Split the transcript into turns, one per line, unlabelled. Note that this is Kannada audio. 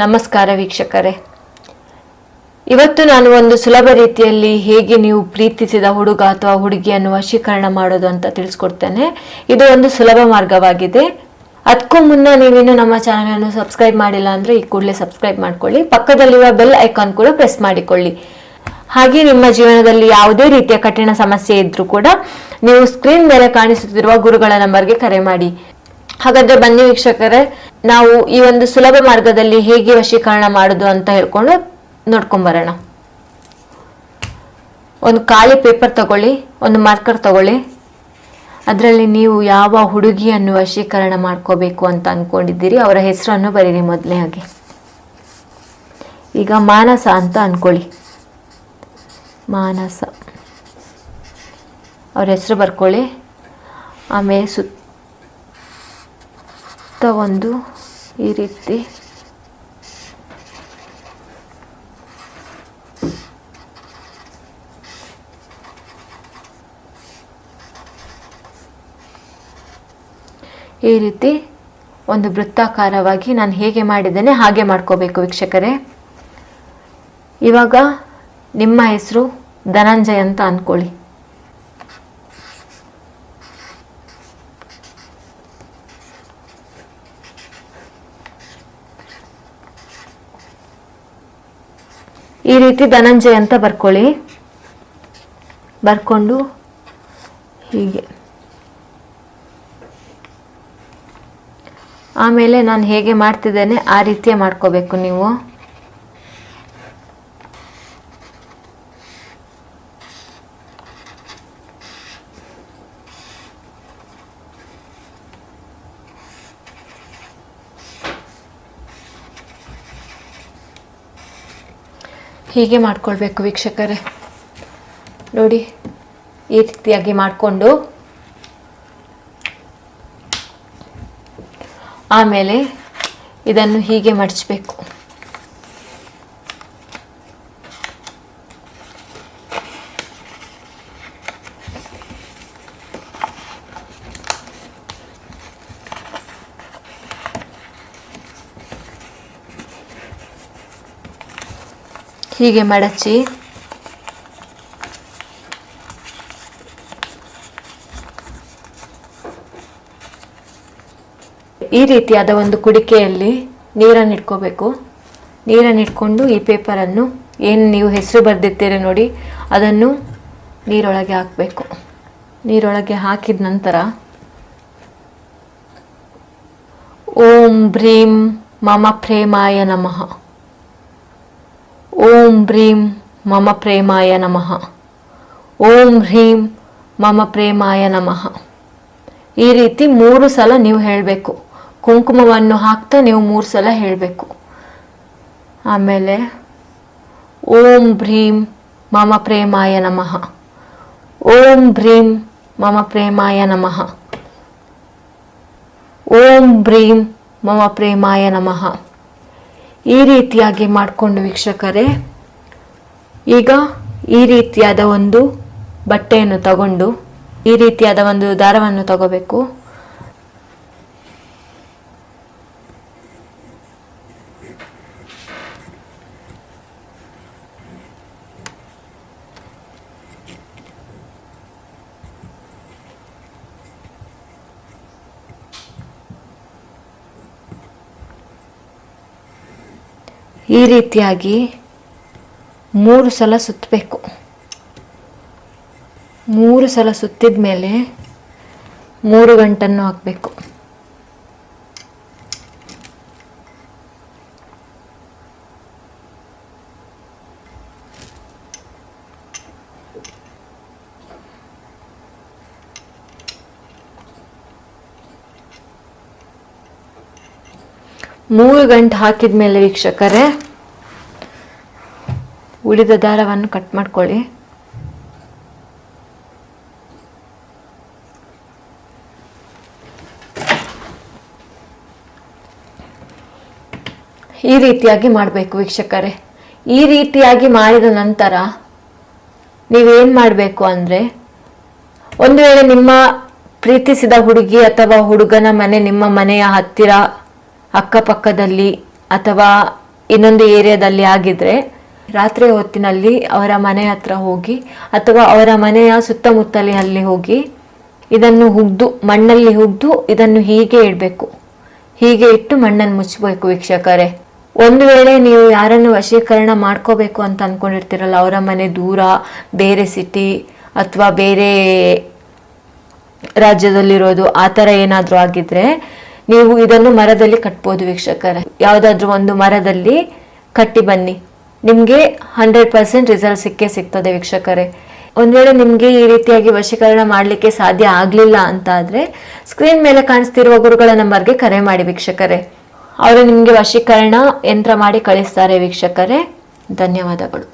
ನಮಸ್ಕಾರ ವೀಕ್ಷಕರೇ. ಇವತ್ತು ನಾನು ಒಂದು ಸುಲಭ ರೀತಿಯಲ್ಲಿ ಹೇಗೆ ನೀವು ಪ್ರೀತಿಸಿದ ಹುಡುಗ ಅಥವಾ ಹುಡುಗಿಯನ್ನು ವಶೀಕರಣ ಮಾಡೋದು ಅಂತ ತಿಳಿಸ್ಕೊಡ್ತೇನೆ. ಇದು ಒಂದು ಸುಲಭ ಮಾರ್ಗವಾಗಿದೆ. ಅದಕ್ಕೂ ಮುನ್ನ ನೀವೇನು ನಮ್ಮ ಚಾನಲನ್ನು ಸಬ್ಸ್ಕ್ರೈಬ್ ಮಾಡಿಲ್ಲ ಅಂದರೆ ಈ ಕೂಡಲೇ ಸಬ್ಸ್ಕ್ರೈಬ್ ಮಾಡ್ಕೊಳ್ಳಿ. ಪಕ್ಕದಲ್ಲಿರುವ ಬೆಲ್ ಐಕಾನ್ ಕೂಡ ಪ್ರೆಸ್ ಮಾಡಿಕೊಳ್ಳಿ. ಹಾಗೆ ನಿಮ್ಮ ಜೀವನದಲ್ಲಿ ಯಾವುದೇ ರೀತಿಯ ಕಠಿಣ ಸಮಸ್ಯೆ ಇದ್ರೂ ಕೂಡ ನೀವು ಸ್ಕ್ರೀನ್ ಮೇಲೆ ಕಾಣಿಸುತ್ತಿರುವ ಗುರುಗಳ ನಂಬರ್ಗೆ ಕರೆ ಮಾಡಿ. ಹಾಗಾದ್ರೆ ಬನ್ನಿ ವೀಕ್ಷಕರೇ. ನಾವು ಈ ಒಂದು ಸುಲಭ ಮಾರ್ಗದಲ್ಲಿ ಹೇಗೆ ವಶೀಕರಣ ಮಾಡೋದು ಅಂತ ಹೇಳ್ಕೊಂಡು ನೋಡ್ಕೊಂಬರೋಣ. ಒಂದು ಖಾಲಿ ಪೇಪರ್ ತಗೊಳ್ಳಿ, ಒಂದು ಮಾರ್ಕರ್ ತಗೊಳ್ಳಿ. ಅದರಲ್ಲಿ ನೀವು ಯಾವ ಹುಡುಗಿಯನ್ನು ವಶೀಕರಣ ಮಾಡ್ಕೋಬೇಕು ಅಂತ ಅನ್ಕೊಂಡಿದ್ದೀರಿ, ಅವರ ಹೆಸರನ್ನು ಬರೀರಿ ಮೊದಲೇ ಹಾಗೆ. ಈಗ ಮಾನಸ ಅಂತ ಅನ್ಕೊಳ್ಳಿ. ಮಾನಸ. ಅವ್ರ ಹೆಸರು ಬರ್ಕೊಳ್ಳಿ. ಆಮೇಲೆ ಸುತ್ತ ಒಂದು ಈ ರೀತಿ. ಈ ರೀತಿ ಒಂದು ವೃತ್ತಾಕಾರವಾಗಿ ನಾನು ಹೇಗೆ ಮಾಡಿದ್ದೇನೆ ಹಾಗೆ ಮಾಡ್ಕೋಬೇಕು ವೀಕ್ಷಕರೇ. ಇವಾಗ ನಿಮ್ಮ ಹೆಸರು ಧನಂಜಯ ಅಂತ ಅನ್ಕೊಳ್ಳಿ. ಈ ರೀತಿ ಧನಂಜಯ ಅಂತ ಬರ್ಕೊಳ್ಳಿ. ಬರ್ಕೊಂಡು ಹೀಗೆ. ಆಮೇಲೆ ನಾನು ಹೇಗೆ ಮಾಡ್ತಿದ್ದೇನೆ, ಆ ರೀತಿಯೇ ಮಾಡ್ಕೋಬೇಕು ನೀವು. ಹೀಗೆ ಮಾಡ್ಕೊಳ್ಬೇಕು ವೀಕ್ಷಕರೇ. ನೋಡಿ ಈ ರೀತಿಯಾಗಿ ಮಾಡಿಕೊಂಡು ಆಮೇಲೆ ಇದನ್ನು ಹೀಗೆ ಮಡಚಬೇಕು. ಹೀಗೆ ಮಡಚಿ. ಈ ರೀತಿಯಾದ ಒಂದು ಕುಡಿಕೆಯಲ್ಲಿ ನೀರನ್ನು ಇಟ್ಕೋಬೇಕು. ನೀರನ್ನು ಇಟ್ಕೊಂಡು ಈ ಪೇಪರನ್ನು ಏನು ನೀವು ಹೆಸರು ಬರೆದಿರ್ತೀರಿ ನೋಡಿ, ಅದನ್ನು ನೀರೊಳಗೆ ಹಾಕಬೇಕು. ನೀರೊಳಗೆ ಹಾಕಿದ ನಂತರ ಓಂ ಭ್ರೀಂ ಮಮ ಪ್ರೇಮಾಯ ನಮಃ. ಓಂ ಭ್ರೀಂ ಮಮ ಪ್ರೇಮಾಯ ನಮಃ. ಓಂ ಹ್ರೀಂ ಮಮ ಪ್ರೇಮಾಯ ನಮಃ. ಈ ರೀತಿ ಮೂರು ಸಲ ನೀವು ಹೇಳಬೇಕು. ಕುಂಕುಮವನ್ನು ಹಾಕ್ತಾ ನೀವು ಮೂರು ಸಲ ಹೇಳಬೇಕು. ಆಮೇಲೆ ಓಂ ಭ್ರೀಂ ಮಮ ಪ್ರೇಮಾಯ ನಮಃ. ಓಂ ಭ್ರೀಂ ಮಮ ಪ್ರೇಮಾಯ ನಮಃ. ಓಂ ಭ್ರೀಂ ಮಮ ಪ್ರೇಮಾಯ ನಮಃ. ಈ ರೀತಿಯಾಗಿ ಮಾಡಿಕೊಂಡು ವೀಕ್ಷಕರೇ, ಈಗ ಈ ರೀತಿಯಾದ ಒಂದು ಬಟ್ಟೆಯನ್ನು ತಗೊಂಡು, ಈ ರೀತಿಯಾದ ಒಂದು ದಾರವನ್ನು ತಗೋಬೇಕು. ಈ ರೀತಿಯಾಗಿ ಮೂರು ಸಲ ಸುತ್ತಬೇಕು. ಮೂರು ಸಲ ಸುತ್ತಿದ ಮೇಲೆ ಮೂರು ಗಂಟನ್ನು ಹಾಕಬೇಕು. ಮೂರು ಗಂಟೆ ಹಾಕಿದ ಮೇಲೆ ವೀಕ್ಷಕರೇ, ಉಳಿದ ದಾರವನ್ನು ಕಟ್ ಮಾಡ್ಕೊಳ್ಳಿ. ಈ ರೀತಿಯಾಗಿ ಮಾಡಬೇಕು ವೀಕ್ಷಕರೇ. ಈ ರೀತಿಯಾಗಿ ಮಾಡಿದ ನಂತರ ನೀವೇನು ಮಾಡಬೇಕು ಅಂದರೆ, ಒಂದು ವೇಳೆ ನಿಮ್ಮ ಪ್ರೀತಿಸಿದ ಹುಡುಗಿ ಅಥವಾ ಹುಡುಗನ ಮನೆ ನಿಮ್ಮ ಮನೆಯ ಹತ್ತಿರ ಅಕ್ಕಪಕ್ಕದಲ್ಲಿ ಅಥವಾ ಇನ್ನೊಂದು ಏರಿಯಾದಲ್ಲಿ ಆಗಿದ್ರೆ, ರಾತ್ರಿ ಹೊತ್ತಿನಲ್ಲಿ ಅವರ ಮನೆ ಹತ್ರ ಹೋಗಿ ಅಥವಾ ಅವರ ಮನೆಯ ಸುತ್ತಮುತ್ತಲಿನಲ್ಲಿ ಹೋಗಿ ಇದನ್ನು ಹುಗ್ದು, ಮಣ್ಣಲ್ಲಿ ಹುಗ್ದು ಇದನ್ನು ಹೀಗೆ ಇಡಬೇಕು. ಹೀಗೆ ಇಟ್ಟು ಮಣ್ಣನ್ನು ಮುಚ್ಚಬೇಕು ವೀಕ್ಷಕರೇ. ಒಂದು ವೇಳೆ ನೀವು ಯಾರನ್ನು ವಶೀಕರಣ ಮಾಡ್ಕೋಬೇಕು ಅಂತ ಅಂದ್ಕೊಂಡಿರ್ತೀರಲ್ಲ ಅವರ ಮನೆ ದೂರ, ಬೇರೆ ಸಿಟಿ ಅಥವಾ ಬೇರೆ ರಾಜ್ಯದಲ್ಲಿರೋದು, ಆ ಥರ ಏನಾದರೂ ಆಗಿದ್ರೆ ನೀವು ಇದನ್ನು ಮರದಲ್ಲಿ ಕಟ್ಬೋದು ವೀಕ್ಷಕರ. ಯಾವುದಾದ್ರೂ ಒಂದು ಮರದಲ್ಲಿ ಕಟ್ಟಿ ಬನ್ನಿ. ನಿಮಗೆ ಹಂಡ್ರೆಡ್ ಪರ್ಸೆಂಟ್ ರಿಸಲ್ಟ್ ಸಿಕ್ಕೇ ಸಿಗ್ತದೆ ವೀಕ್ಷಕರೇ. ಒಂದು ವೇಳೆ ನಿಮಗೆ ಈ ರೀತಿಯಾಗಿ ವಶೀಕರಣ ಮಾಡಲಿಕ್ಕೆ ಸಾಧ್ಯ ಆಗಲಿಲ್ಲ ಅಂತ ಆದರೆ ಸ್ಕ್ರೀನ್ ಮೇಲೆ ಕಾಣಿಸ್ತಿರುವ ಗುರುಗಳ ನಂಬರ್ಗೆ ಕರೆ ಮಾಡಿ ವೀಕ್ಷಕರೇ. ಅವರು ನಿಮಗೆ ವಶೀಕರಣ ಯಂತ್ರ ಮಾಡಿ ಕಳಿಸ್ತಾರೆ ವೀಕ್ಷಕರೇ. ಧನ್ಯವಾದಗಳು.